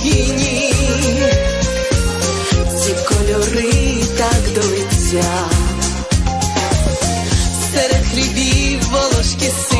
країні, ці кольори так до лиця, серед хлібів волошки си.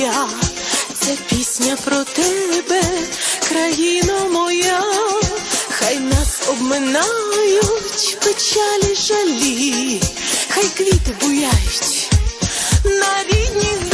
я, це пісня про тебе, країно моя, хай нас обминають печалі жалі, хай квіти буяють на рідній.